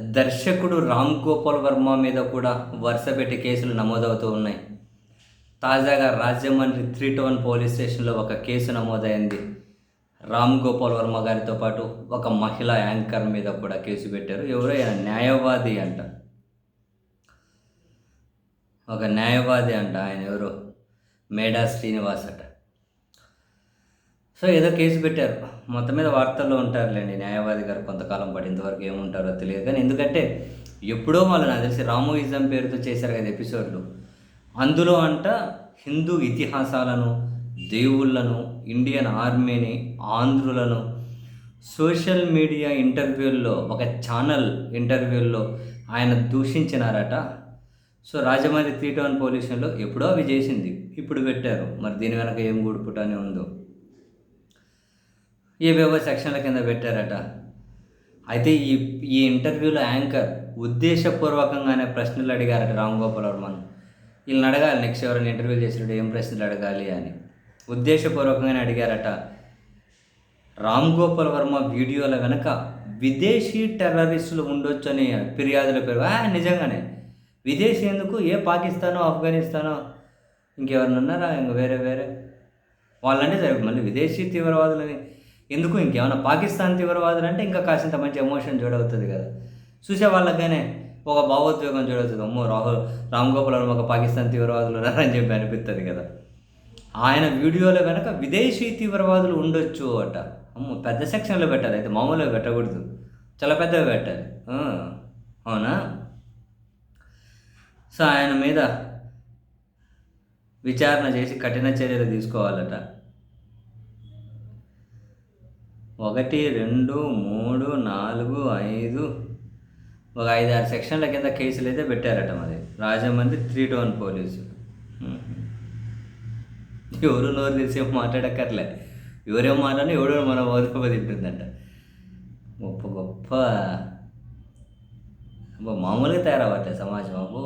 దర్శకుడు రామ్ గోపాల్ వర్మ మీద కూడా వరుస పెట్టి కేసులు నమోదవుతూ ఉన్నాయి. తాజాగా రాజమండ్రి త్రీ టౌన్ పోలీస్ స్టేషన్లో ఒక కేసు నమోదైంది. రామ్ గోపాల్ వర్మ గారితో పాటు ఒక మహిళా యాంకర్ మీద కూడా కేసు పెట్టారు. ఎవరో ఆయన న్యాయవాది అంట. ఒక న్యాయవాది అంట ఆయన ఎవరో? మేడా శ్రీనివాస్ అట. సో ఏదో కేసు పెట్టారు. మొత్తం మీద వార్తల్లో ఉంటారులేండి. న్యాయవాది గారు కొంతకాలం పాటు ఇంతవరకు ఏముంటారో తెలియదు. కానీ ఎందుకంటే ఎప్పుడో వాళ్ళు నాకు తెలిసి రామోయిజం పేరుతో చేశారు కదా ఎపిసోడ్లు. అందులో అంట హిందూ ఇతిహాసాలను దేవుళ్ళను ఇండియన్ ఆర్మీని ఆంధ్రులను సోషల్ మీడియా ఇంటర్వ్యూల్లో ఒక ఛానల్ ఇంటర్వ్యూల్లో ఆయన దూషించినారట. సో రాజమండ్రి త్రీ టౌన్ పోలీసులో ఎప్పుడో అవి చేసింది. ఇప్పుడు పెట్టారు. మరి దీని వెనక ఏం గుడుపుటానే ఉందో? ఏవేవో సెక్షన్ల కింద పెట్టారట. అయితే ఈ ఈ ఇంటర్వ్యూలో యాంకర్ ఉద్దేశపూర్వకంగానే ప్రశ్నలు అడిగారట రామ్ గోపాల్ వర్మను వీళ్ళని అడగాలి నెక్స్ట్ ఎవరైనా ఇంటర్వ్యూ చేసినప్పుడు ఏం ప్రశ్నలు అడగాలి అని. ఉద్దేశపూర్వకంగానే అడిగారట రామ్ గోపాల్ వర్మ వీడియోల వెనుక విదేశీ టెర్రరిస్టులు ఉండొచ్చు అని ఫిర్యాదుల పేరు. నిజంగానే. విదేశీ ఎందుకు? ఏ పాకిస్తానో ఆఫ్ఘనిస్తానో? ఇంకెవరినున్నారా? ఇంక వేరే వేరే. వాళ్ళంటే సరే మళ్ళీ విదేశీ తీవ్రవాదులని ఎందుకు ఇంకేమైనా పాకిస్తాన్ తీవ్రవాదులు అంటే ఇంకా కాసింత మంచి ఎమోషన్ జోడవుతుంది కదా. చూసే వాళ్ళకనే ఒక భావోద్వేగం జోడవుతుంది. అమ్మో రాహుల్ రామ్ గోపాల్ ఒక పాకిస్తాన్ తీవ్రవాదులు ఉన్నారని చెప్పి అనిపిస్తుంది కదా. ఆయన వీడియోల వెనక విదేశీ తీవ్రవాదులు ఉండొచ్చు అట. అమ్మో పెద్ద సెక్షన్లో పెట్టాలి. అయితే మామూలుగా పెట్టకూడదు. చాలా పెద్దగా పెట్టాలి. అవునా? సో ఆయన మీద విచారణ చేసి కఠిన చర్యలు తీసుకోవాలట. ఒకటి రెండు మూడు నాలుగు ఐదు. ఒక ఐదు ఆరు సెక్షన్ల కింద కేసులు అయితే పెట్టారట మరి. Rajahmundry three town police. ఎవరు నోరు తెలిసి మాట్లాడక్కర్లే. ఎవరేం మాట్లాడినా ఎవడో మన ఓదక తింటుందంట. గొప్ప గొప్ప. మామూలుగా తయారవట్లే సమాజం బాబు